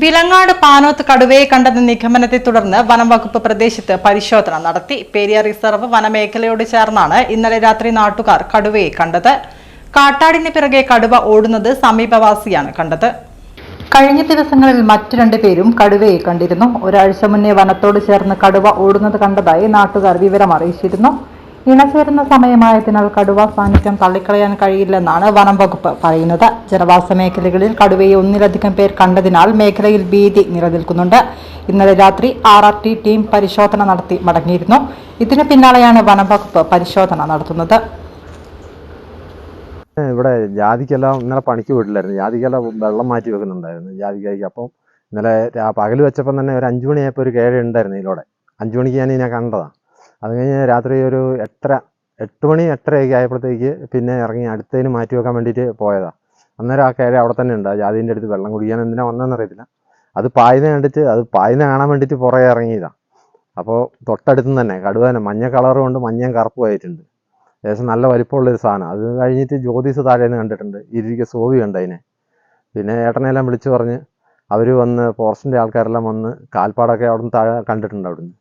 വിലങ്ങാട് പാനോത്ത് കടുവയെ കണ്ടെന്ന നിഗമനത്തെ തുടർന്ന് വനംവകുപ്പ് പ്രദേശത്ത് പരിശോധന നടത്തി. പേരിയ റിസർവ് വനമേഖലയോട് ചേർന്നാണ് ഇന്നലെ രാത്രി നാട്ടുകാർ കടുവയെ കണ്ടത്. കാട്ടാടിന് പിറകെ കടുവ ഓടുന്നത് സമീപവാസിയാണ് കണ്ടത്. കഴിഞ്ഞ ദിവസങ്ങളിൽ മറ്റു രണ്ടു പേരും കടുവയെ കണ്ടിരുന്നു. ഒരാഴ്ച മുന്നേ വനത്തോട് ചേർന്ന് കടുവ ഓടുന്നത് കണ്ടതായി നാട്ടുകാർ വിവരം അറിയിച്ചിരുന്നു ഇണചേരുന്ന സമയമായതിനാൽ കടുവ സാന്നിധ്യം തള്ളിക്കളയാൻ കഴിയില്ലെന്നാണ് വനം വകുപ്പ് പറയുന്നത്. ജനവാസ മേഖലകളിൽ കടുവയെ ഒന്നിലധികം പേർ കണ്ടതിനാൽ മേഖലയിൽ ഭീതി നിലനിൽക്കുന്നുണ്ട്. ഇന്നലെ രാത്രി ആർ ആർ ടി ടീം പരിശോധന നടത്തി മടങ്ങിയിരുന്നു. ഇതിനു പിന്നാലെയാണ് വനം വകുപ്പ് പരിശോധന നടത്തുന്നത്. ഇവിടെ ജാതിക്കെല്ലാം ഇന്നലെ പണിക്ക് പോയിട്ടില്ലായിരുന്നു ജാതിക്കെല്ലാം വെള്ളം മാറ്റി വെക്കുന്നുണ്ടായിരുന്നു ജാതിക്കായ്ക്ക്. അപ്പം ഇന്നലെ പകൽ വെച്ചപ്പം തന്നെ ഒരു അഞ്ചു മണിയായപ്പോൾ ഒരു കേഴ ഉണ്ടായിരുന്നു ഇതിലൂടെ. അഞ്ചു മണിക്ക് ഞാൻ ഇതിനെ കണ്ടതാണ് അത് കഴിഞ്ഞ് രാത്രി ഒരു എട്ടര എട്ട് മണി എട്ടരയൊക്കെ ആയപ്പോഴത്തേക്ക് പിന്നെ ഇറങ്ങി അടുത്തതിന് മാറ്റി വെക്കാൻ വേണ്ടിയിട്ട് പോയതാണ് അന്നേരം ആ കയറി അവിടെ തന്നെ ഉണ്ട്. ജാതിന്റെ അടുത്ത് വെള്ളം കുടിക്കാൻ എന്തിനാ വന്നതെന്ന് അറിയത്തില്ല. അത് പായുന്ന കണ്ടിട്ട് അത് പായുന്ന കാണാൻ വേണ്ടിയിട്ട് പുറകെ ഇറങ്ങിയതാണ് അപ്പോൾ തൊട്ടടുത്ത് തന്നെ കടുവ തന്നെ മഞ്ഞ കളറും ഉണ്ട് മഞ്ഞയും ആയിട്ടുണ്ട്. ഏകദേശം നല്ല വലിപ്പമുള്ളൊരു സാധനം. അത് കഴിഞ്ഞിട്ട് ജ്യോതിസ് താഴേന്ന് കണ്ടിട്ടുണ്ട്. ഇരിക്ക സോവി കണ്ട് അതിനെ. പിന്നെ ഏട്ടനെല്ലാം വിളിച്ചു പറഞ്ഞ് അവർ വന്ന് ഫോറസ്റ്റിന്റെ ആൾക്കാരെല്ലാം വന്ന് കാൽപ്പാടൊക്കെ അവിടെ നിന്ന് താഴെ കണ്ടിട്ടുണ്ട് അവിടുന്ന്.